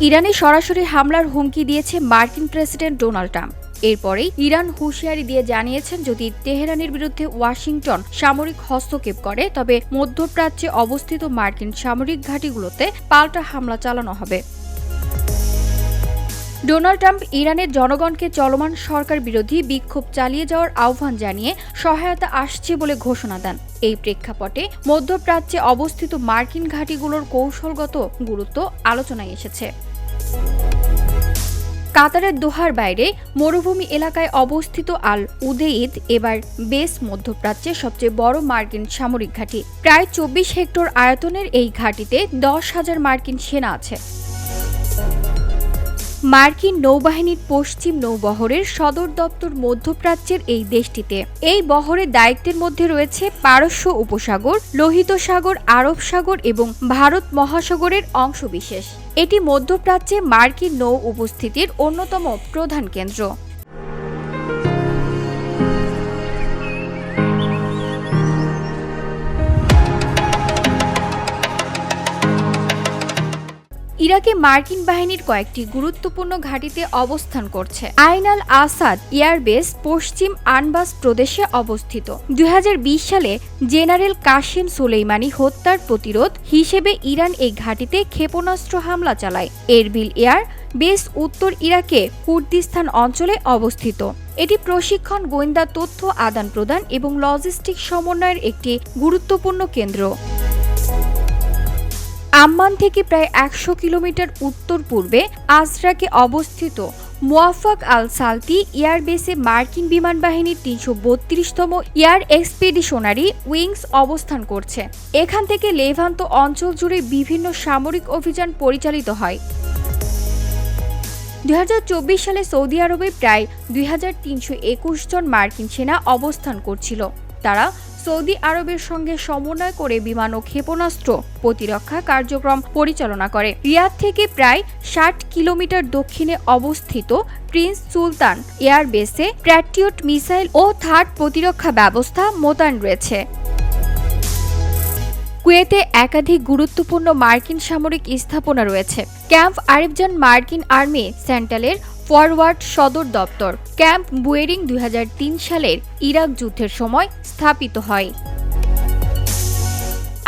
ইরানে সরাসরি হামলার হুমকি দিয়েছে মার্কিন প্রেসিডেন্ট ডোনাল্ড ট্রাম্প। এরপরেই ইরান হুঁশিয়ারি দিয়ে জানিয়েছেন, যদি তেহরানের বিরুদ্ধে ওয়াশিংটন সামরিক হস্তক্ষেপ করে, তবে মধ্যপ্রাচ্যে অবস্থিত মার্কিন সামরিক ঘাঁটিগুলোতে পাল্টা হামলা চালানো হবে। ডোনাল্ড ট্রাম্প ইরানের জনগণকে চলমান সরকার বিরোধী বিক্ষোভ চালিয়ে যাওয়ার আহ্বান জানিয়ে সহায়তা আসছে বলে ঘোষণা দেন। এই প্রেক্ষাপটে মধ্যপ্রাচ্যে অবস্থিত মার্কিন ঘাঁটিগুলোর কৌশলগত গুরুত্ব আলোচনায় এসেছে। কাতারের দোহার বাইরে মরুভূমি এলাকায় অবস্থিত আল উদেইদ এবার বেস মধ্যপ্রাচ্যের সবচেয়ে বড় মার্কিন সামরিক ঘাঁটি। প্রায় চব্বিশ হেক্টর আয়তনের এই ঘাঁটিতে দশ হাজার মার্কিন সেনা আছে। মার্কিন নৌবাহিনীর পশ্চিম নৌবহরের সদর দপ্তর মধ্যপ্রাচ্যের এই দেশটিতে। এই বহরের দায়িত্বের মধ্যে রয়েছে পারস্য উপসাগর, লোহিত সাগর, আরব সাগর এবং ভারত মহাসাগরের অংশবিশেষ। এটি মধ্যপ্রাচ্যে মার্কিন নৌ উপস্থিতির অন্যতম প্রধান কেন্দ্র। ইরাকে মার্কিন বাহিনীর কয়েকটি গুরুত্বপূর্ণ ঘাঁটিতে অবস্থান করছে। আইনাল আসাদ এয়ারবেস পশ্চিম আনবাস প্রদেশে অবস্থিত। দু হাজার বিশ সালে জেনারেল কাশেম সুলেইমানি হত্যার প্রতিরোধ হিসেবে ইরান এই ঘাঁটিতে ক্ষেপণাস্ত্র হামলা চালায়। এরবিল এয়ার বেস উত্তর ইরাকে কুর্দিস্তান অঞ্চলে অবস্থিত। এটি প্রশিক্ষণ, গোয়েন্দা তথ্য আদান প্রদান এবং লজিস্টিক সমন্বয়ের একটি গুরুত্বপূর্ণ কেন্দ্র। আম্মান থেকে প্রায় একশো কিলোমিটার উত্তর পূর্বে আজরাকে অবস্থিত মোয়াফাক আল সালতি এয়ারবেসে মার্কিন বিমান বাহিনীর তিনশো বত্রিশতম এয়ার এক্সপেডিশনারি উইংস অবস্থান করছে। এখান থেকে লেভান্ত অঞ্চল জুড়ে বিভিন্ন সামরিক অভিযান পরিচালিত হয়। দুই হাজার চব্বিশ সালে সৌদি আরবে প্রায় দুই হাজার তিনশো একুশ জন মার্কিন সেনা অবস্থান করছিল। তারা সৌদি আরবের সঙ্গে সমন্বয় করে বিমান ও ক্ষেপণাস্ত্র প্রতিরক্ষা কার্যক্রম পরিচালনা করে। রিয়াদ থেকে প্রায় ষাট কিলোমিটার দক্ষিণে অবস্থিত প্রিন্স সুলতান এয়ারবেসে প্যাট্রিয়ট মিসাইল ও থার্ড প্রতিরক্ষা ব্যবস্থা মোতায়েন রয়েছে। কুয়েতে একাধিক গুরুত্বপূর্ণ মার্কিন সামরিক স্থাপনা রয়েছে। ক্যাম্প আরিফজান মার্কিন আর্মি সেন্ট্রালের ফরওয়ার্ড সদর দপ্তর। ক্যাম্প বুয়েরিং দুই হাজার তিন সালের ইরাক যুদ্ধের সময় স্থাপিত হয়।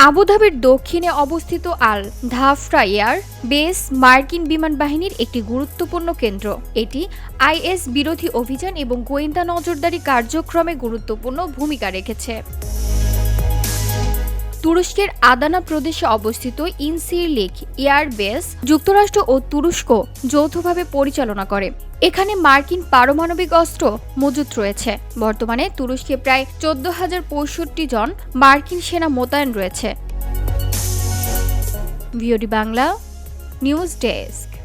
আবুধাবির দক্ষিণে অবস্থিত আল ধাফরা এয়ার বেস মার্কিন বিমান বাহিনীর একটি গুরুত্বপূর্ণ কেন্দ্র। এটি আইএস বিরোধী অভিযান এবং গোয়েন্দা নজরদারি কার্যক্রমে গুরুত্বপূর্ণ ভূমিকা রেখেছে। তুরস্কের আদানা প্রদেশে অবস্থিত ইনসিরলিক এয়ারবেস যুক্তরাষ্ট্র ও তুরস্ক যৌথভাবে পরিচালনা করে। এখানে মার্কিন পারমাণবিক অস্ত্র মজুত রয়েছে। বর্তমানে তুরস্কে প্রায় চোদ্দ হাজার পঁয়ষট্টি জন মার্কিন সেনা মোতায়েন রয়েছে। Bangla, news desk.